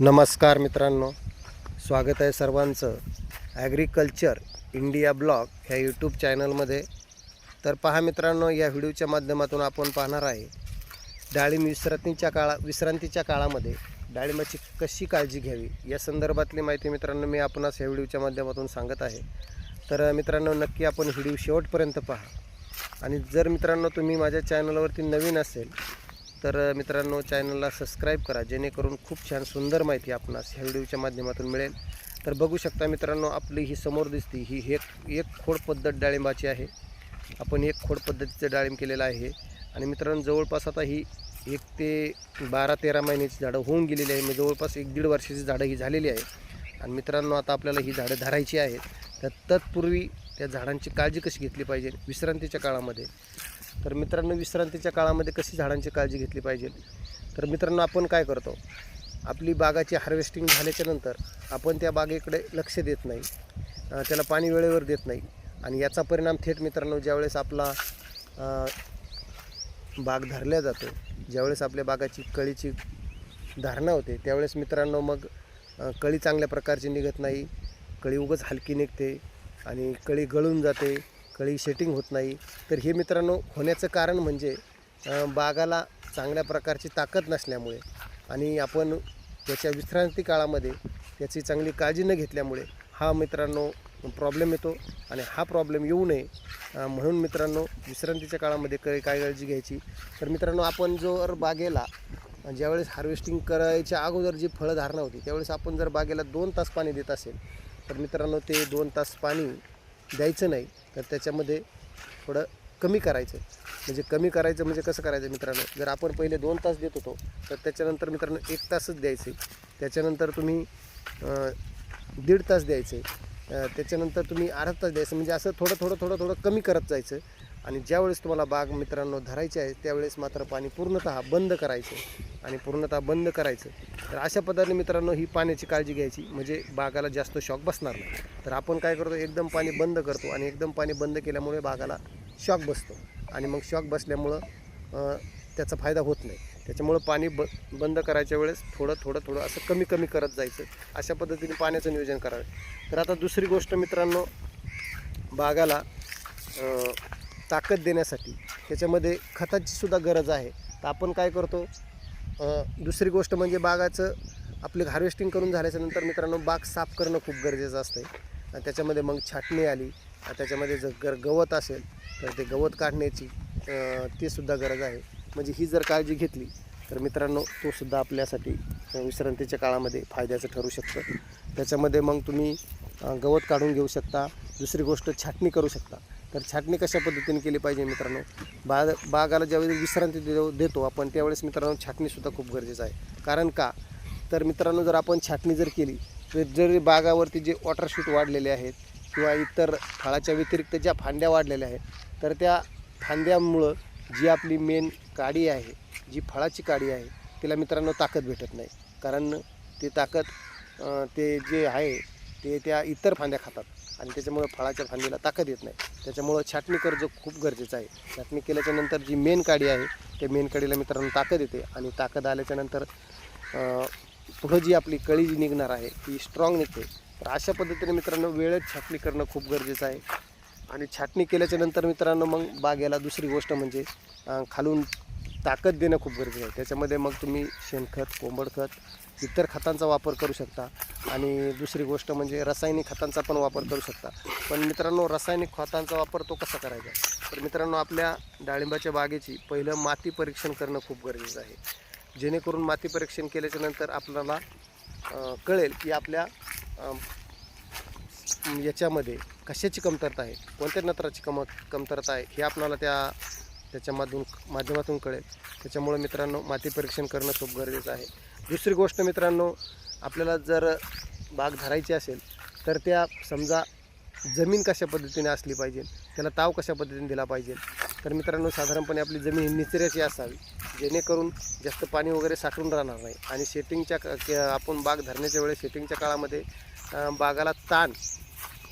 नमस्कार मित्रांनो. स्वागत आहे सर्वांचं. ॲग्रिकल्चर इंडिया ब्लॉग ह्या यूट्यूब चॅनलमध्ये तर पहा मित्रांनो या व्हिडिओच्या माध्यमातून आपण पाहणार आहे डाळिंब विश्रांतीच्या काळा विश्रांतीच्या काळामध्ये डाळिंबाची कशी काळजी घ्यावी? या संदर्भातली माहिती मित्रांनो मी आपणास ह्या व्हिडिओच्या माध्यमातून सांगत आहे. तर मित्रांनो नक्की आपण व्हिडिओ शेवटपर्यंत पहा. आणि जर मित्रांनो तुम्ही माझ्या चॅनलवरती नवीन असेल तर मित्रांनो चॅनलला सबस्क्राईब करा जेणेकरून खूप छान सुंदर माहिती आपणास ह्या व्हिडिओच्या माध्यमातून मिळेल. तर बघू शकता मित्रांनो आपली ही समोर दिसती ही एक एक खोड पद्धत डाळिंबाची आहे. आपण एक खोड पद्धतीचं डाळिंब केलेलं आहे. आणि मित्रांनो जवळपास आता ही एक ते बारा तेरा महिन्याची झाडं होऊन गेलेली आहे. म्हणजे जवळपास एक दीड वर्षाची झाडं ही झालेली आहे. आणि मित्रांनो आता आपल्याला ही झाडं धरायची आहेत. तर तत्पूर्वी त्या झाडांची काळजी कशी घेतली पाहिजे विश्रांतीच्या काळामध्ये? तर मित्रांनो विश्रांतीच्या काळामध्ये कशी झाडांची काळजी घेतली पाहिजे? तर मित्रांनो आपण काय करतो? आपली बागाची हार्वेस्टिंग झाल्याच्यानंतर आपण त्या बागेकडे लक्ष देत नाही. त्याला पाणी वेळेवर देत नाही. आणि याचा परिणाम थेट मित्रांनो ज्यावेळेस आपला बाग धरल्या जातो ज्यावेळेस आपल्या बागाची कळीची धारणा होते त्यावेळेस मित्रांनो मग कळी चांगल्या प्रकारची निघत नाही. कळी उगच हलकी निघते आणि कळी गळून जाते. कळी सेटिंग होत नाही. तर हे मित्रांनो होण्याचं कारण म्हणजे बागाला चांगल्या प्रकारची ताकद नसल्यामुळे आणि आपण त्याच्या विश्रांती काळामध्ये त्याची चांगली काळजी न घेतल्यामुळे हा मित्रांनो प्रॉब्लेम येतो आणि हा प्रॉब्लेम येऊ नये. म्हणून मित्रांनो विश्रांतीच्या काळामध्ये काय काय काळजी घ्यायची? तर मित्रांनो आपण जर बागेला ज्यावेळेस हार्वेस्टिंग करायच्या अगोदर जी फळं धारणा होती त्यावेळेस आपण जर बागेला दोन तास पाणी देत असेल तर मित्रांनो ते दोन तास पाणी द्यायचं नाही तर त्याच्यामध्ये थोडं कमी करायचं. म्हणजे कमी करायचं म्हणजे कसं करायचं मित्रांनो? जर आपण पहिले दोन तास देत होतो तर त्याच्यानंतर मित्रांनो एक तासच द्यायचे. त्याच्यानंतर तुम्ही दीड तास द्यायचे. त्याच्यानंतर तुम्ही अर्धा तास द्यायचं. म्हणजे असं थोडं थोडं थोडं थोडं कमी करत जायचं. आणि ज्यावेळेस तुम्हाला बाग मित्रांनो धरायची आहे त्यावेळेस मात्र पाणी पूर्णतः बंद करायचं आणि पूर्णतः बंद करायचं. तर अशा पद्धतीने मित्रांनो ही पाण्याची काळजी घ्यायची म्हणजे बागाला जास्त शॉक बसणार नाही. तर आपण काय करतो एकदम पाणी बंद करतो आणि एकदम पाणी बंद केल्यामुळे बागाला शॉक बसतो. आणि मग शॉक बसल्यामुळं त्याचा फायदा होत नाही. त्याच्यामुळं पाणी ब बंद करायच्या वेळेस थोडं थोडं थोडं असं कमी कमी करत जायचं. अशा पद्धतीने पाण्याचं नियोजन करावे. तर आता दुसरी गोष्ट मित्रांनो बागाला ताकद देण्यासाठी त्याच्यामध्ये खताची सुद्धा गरज आहे. तर आपण काय करतो दुसरी गोष्ट म्हणजे बागाचं आपले हार्वेस्टिंग करून झाल्याच्यानंतर मित्रांनो बाग साफ करणं खूप गरजेचं असतं आणि त्याच्यामध्ये मग छाटणी आली त्याच्यामध्ये जर गर गवत असेल तर ते गवत काढण्याची अं, ते सुद्धा गरज आहे. म्हणजे ही जर काळजी घेतली तर मित्रांनो तो सुद्धा आपल्यासाठी विश्रांतीच्या काळामध्ये फायद्याचं ठरू शकतं. त्याच्यामध्ये मग तुम्ही गवत काढून घेऊ शकता. दुसरी गोष्ट छाटणी करू शकता. तर छाटणी कशा पद्धतीने केली पाहिजे मित्रांनो? बाग बागाला ज्यावेळी विश्रांती दे देतो आपण त्यावेळेस मित्रांनो छाटणीसुद्धा खूप गरजेचं आहे. कारण का? तर मित्रांनो जर आपण छाटणी जर केली तर जरी बागावरती जे वॉटरशूट वाढलेले आहेत किंवा इतर फळाच्या व्यतिरिक्त ज्या फांद्या वाढलेल्या आहेत तर त्या फांद्यामुळं जी आपली मेन काडी आहे जी फळाची काडी आहे तिला मित्रांनो ताकद भेटत नाही. कारण ते ताकद ते जे आहे ते त्या इतर फांद्या खातात. आणि त्याच्यामुळं फळाच्या फांदीला ताकद येत नाही. त्याच्यामुळं छाटणी कर्ज खूप गरजेचं आहे. छाटणी केल्याच्यानंतर जी मेन काडी आहे त्या मेन काडीला मित्रांनो ताकद येते. आणि ताकद आल्याच्यानंतर पुढं जी आपली कळी जी निघणार आहे ती स्ट्रॉंग निघते. तर अशा पद्धतीने मित्रांनो वेळेत छाटणी करणं खूप गरजेचं आहे. आणि छाटणी केल्याच्यानंतर मित्रांनो मग बागेला दुसरी गोष्ट म्हणजे खालून ताकद देणं खूप गरजेचं आहे. त्याच्यामध्ये मग तुम्ही शेणखत कोंबडखत इतर खतांचा वापर करू शकता. आणि दुसरी गोष्ट म्हणजे रासायनिक खतांचा पण वापर करू शकता. पण मित्रांनो रासायनिक खतांचा वापर तो कसा करायचा? तर मित्रांनो आपल्या डाळिंबाच्या बागेची पहिलं माती परीक्षण करणं खूप गरजेचं आहे. जेणेकरून माती परीक्षण केल्याच्यानंतर आपल्याला कळेल की आपल्या याच्यामध्ये कशाची कमतरता आहे? कोणत्या नत्राची कम कमतरता आहे? हे आपणाला त्या त्याच्या माध्यमातून कळेल. त्याच्यामुळं मित्रांनो माती परीक्षण करणं खूप गरजेचं आहे. दुसरी गोष्ट मित्रांनो आपल्याला जर बाग धरायची असेल तर त्या समजा जमीन कशा पद्धतीने असली पाहिजे त्याला ताव कशा पद्धतीने दिला पाहिजे तर मित्रांनो साधारणपणे आपली जमीन ही निचऱ्याची असावी जेणेकरून जास्त पाणी वगैरे साठून राहणार नाही. आणि शेटिंगच्या आपण बाग धरण्याच्या वेळेस शेटिंगच्या काळामध्ये बागाला ताण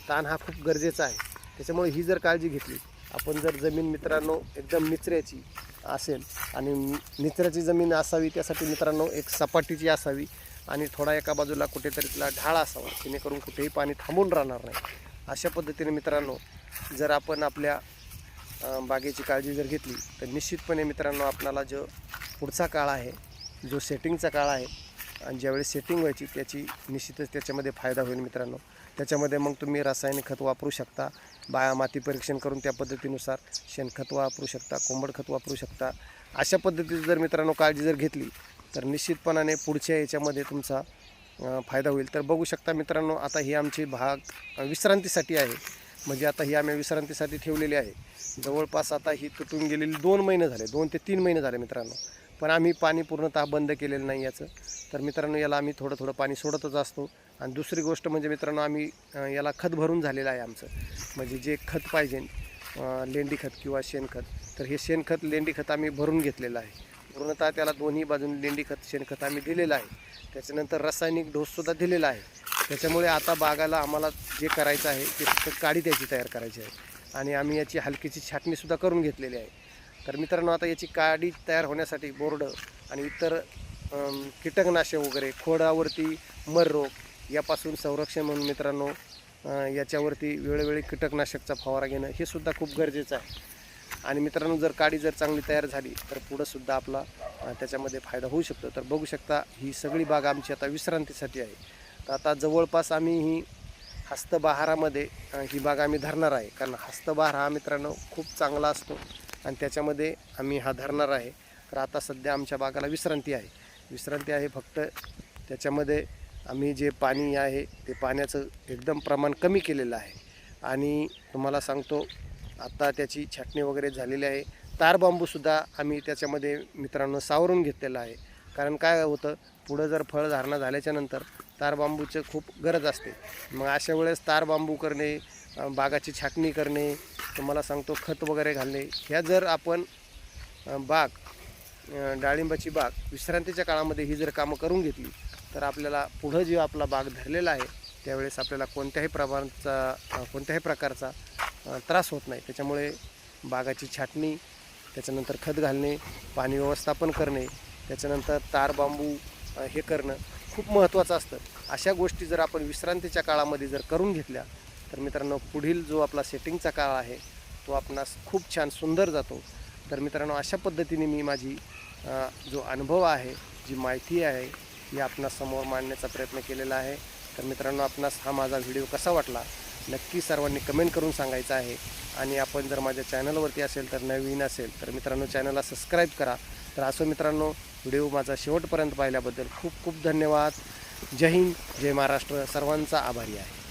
ताण हा खूप गरजेचा आहे. त्याच्यामुळे ही जर काळजी घेतली आपण जर जमीन मित्रांनो एकदम निचऱ्याची असेल आणि निचऱ्याची जमीन असावी त्यासाठी मित्रांनो एक सपाटीची असावी आणि थोडा एका बाजूला कुठेतरी तिला ढाळ असावा जेणेकरून कुठेही पाणी थांबून राहणार नाही. अशा पद्धतीने मित्रांनो जर आपण आपल्या बागेची काळजी जर घेतली तर निश्चितपणे मित्रांनो आपणाला जो पुढचा काळ आहे जो सेटिंगचा काळ आहे आणि ज्यावेळेस सेटिंग व्हायची त्याची निश्चितच त्याच्यामध्ये फायदा होईल मित्रांनो. त्याच्यामध्ये मग तुम्ही रासायनिक खत वापरू शकता बाया माती परीक्षण करून त्या पद्धतीनुसार शेणखत वापरू शकता कोंबड खत वापरू शकता. अशा पद्धतीची जर मित्रांनो काळजी जर घेतली तर निश्चितपणाने पुढच्या याच्यामध्ये तुमचा फायदा होईल. तर बघू शकता मित्रांनो आता ही आमची भाग विश्रांतीसाठी आहे. म्हणजे आता ही आम्ही विश्रांतीसाठी ठेवलेली आहे. जवळपास आता ही तुटून गेलेली दोन महिने झाले दोन ते तीन महिने झाले मित्रांनो. पण आम्ही पाणी पूर्णतः बंद केलेलं नाही याचं. तर मित्रांनो याला आम्ही थोडं थोडं पाणी सोडतच असतो. आणि दुसरी गोष्ट म्हणजे मित्रांनो आम्ही याला खत भरून झालेलं आहे आमचं. म्हणजे जे खत पाहिजे लेंडी खत किंवा शेणखत तर हे शेणखत लेंडी खत आम्ही भरून घेतलेलं आहे. पूर्णतः त्याला दोन्ही बाजून लेंडी खत शेणखत आम्ही दिलेलं आहे. त्याच्यानंतर रासायनिक डोससुद्धा दिलेला आहे. त्याच्यामुळे आता बागाला आम्हाला जे करायचं आहे ते फक्त काडी त्याची तयार करायची आहे. आणि आम्ही याची हलकीची छाटणीसुद्धा करून घेतलेली आहे. तर मित्रांनो आता याची काडी तयार होण्यासाठी बोर्ड आणि इतर कीटकनाशक वगैरे खोडावरती मर रोग यापासून संरक्षण म्हणून मित्रांनो याच्यावरती वेळोवेळी कीटकनाशकचा फवारा घेणं हे सुद्धा खूप गरजेचं आहे. आणि मित्रांनो जर काडी जर चांगली तयार झाली तर पुढंसुद्धा आपला त्याच्यामध्ये फायदा होऊ शकतो. तर बघू शकता ही सगळी बाग आमची आता विश्रांतीसाठी आहे. तर आता जवळपास आम्ही ही हस्तबहारामध्ये ही बाग आम्ही धरणार आहे. कारण हस्तबहार हा मित्रांनो खूप चांगला असतो. आणि त्याच्यामध्ये आम्ही हा धरणार आहे. तर आता सध्या आमच्या बागाला विश्रांती आहे. विश्रांती आहे फक्त त्याच्यामध्ये आम्ही जे पाणी आहे ते पाण्याचं एकदम प्रमाण कमी केलेलं आहे. आणि तुम्हाला सांगतो आता त्याची छाटणी वगैरे झालेली आहे. तार बांबूसुद्धा आम्ही त्याच्यामध्ये मित्रांनो सावरून घेतलेलं आहे. कारण काय होतं पुढं जर फळ धारणा झाल्याच्यानंतर तार बांबूचं खूप गरज असते. मग अशा वेळेस तार बांबू करणे बागाची छाटणी करणे तुम्हाला सांगतो खत वगैरे घालणे. ह्या जर आपण बाग डाळिंबाची बाग विश्रांतीच्या काळामध्ये ही जर कामं करून घेतली तर आपल्याला पुढं जे आपला बाग धरलेला आहे त्यावेळेस आपल्याला कोणत्याही प्रमाणचा कोणत्याही प्रकारचा त्रास होत नाही. त्याच्यामुळे बागाची छाटणी त्याच्यानंतर खत घालणे पाणी व्यवस्थापन करणे त्याच्यानंतर तार बांबू हे करणं खूप महत्त्वाचं असतं. अशा गोष्टी जर आपण विश्रांतीच्या काळामध्ये जर करून घेतल्या तर मित्रांनो पुढील जो आपला सेटिंगचा काळ आहे तो आपणास खूप छान सुंदर जातो. तर मित्रांनो अशा पद्धतीने मी माझी जो अनुभव आहे जी माहिती आहे ही आपणास समोर मांडण्याचा प्रयत्न केलेला आहे. तर मित्रांनो आपणास हा माझा व्हिडिओ कसा वाटला नक्की सर्वांनी कमेंट करून सांगायचं आहे. आणि आपण जर माझ्या चॅनलवरती असेल तर नवीन असेल तर मित्रांनो चॅनलला सबस्क्राईब करा. तर असं मित्रांनो व्हिडिओ माझा शेवटपर्यंत पाहिल्याबद्दल खूप खूप धन्यवाद. जय हिंद जय महाराष्ट्र. सर्वांचा आभारी आहे.